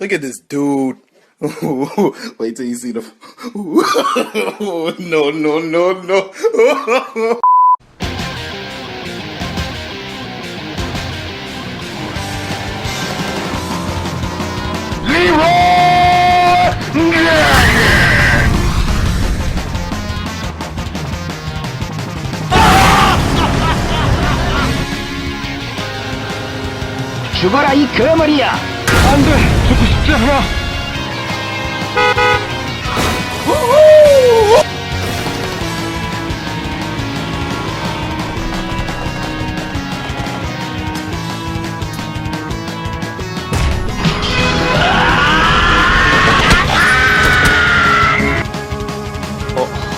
Look at this dude. Wait till you see the. no, no, no, no. 죽어라 이 거머리야! 안돼 죽고 싶지 않아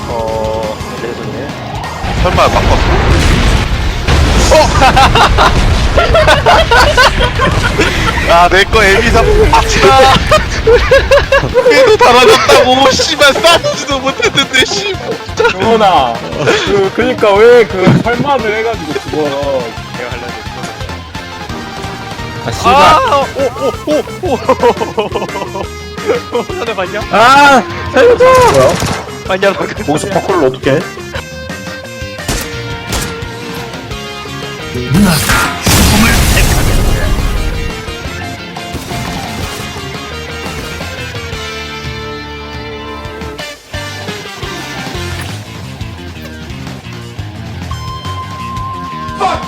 어, 레전드. 설마 바꿨어? 어! 아, 내거 에미사 박치다! 얘도 달아졌다고, 씨발, 싸우지도 못했는데, 씨. 정원아 그 그니까 왜 그 설마를 해가지고 죽어 내가 하려고 아 씨발 아, 오, 오, 오, 오. 하나 봤냐? 아 살려줘 뭐야 봤냐, 방금. 거기서 파콜을 어떻게 해?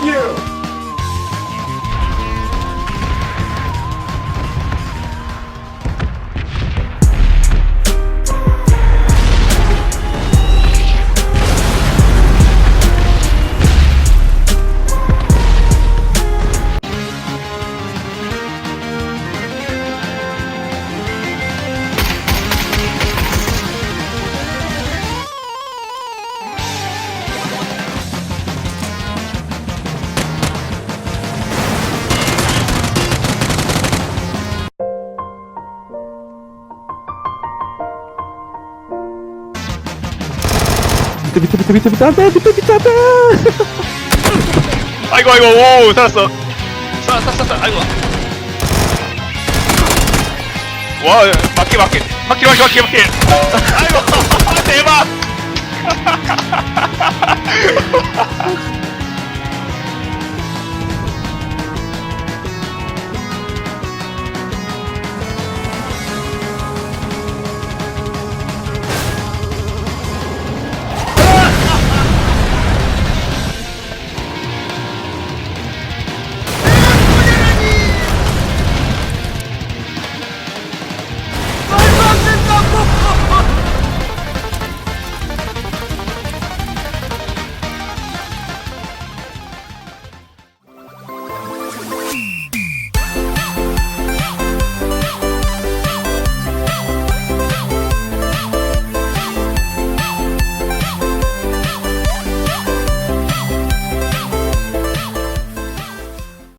you. 밑에 밑에 밑에 밑에 밑에 안돼 밑에 밑에 안돼 아이고, 아이고, 오, 살았어. 살았어, 살았어, 아이고. 와, 맞게, 맞게. 맞게, 맞게, 맞게, 맞게. 아이고, 대박!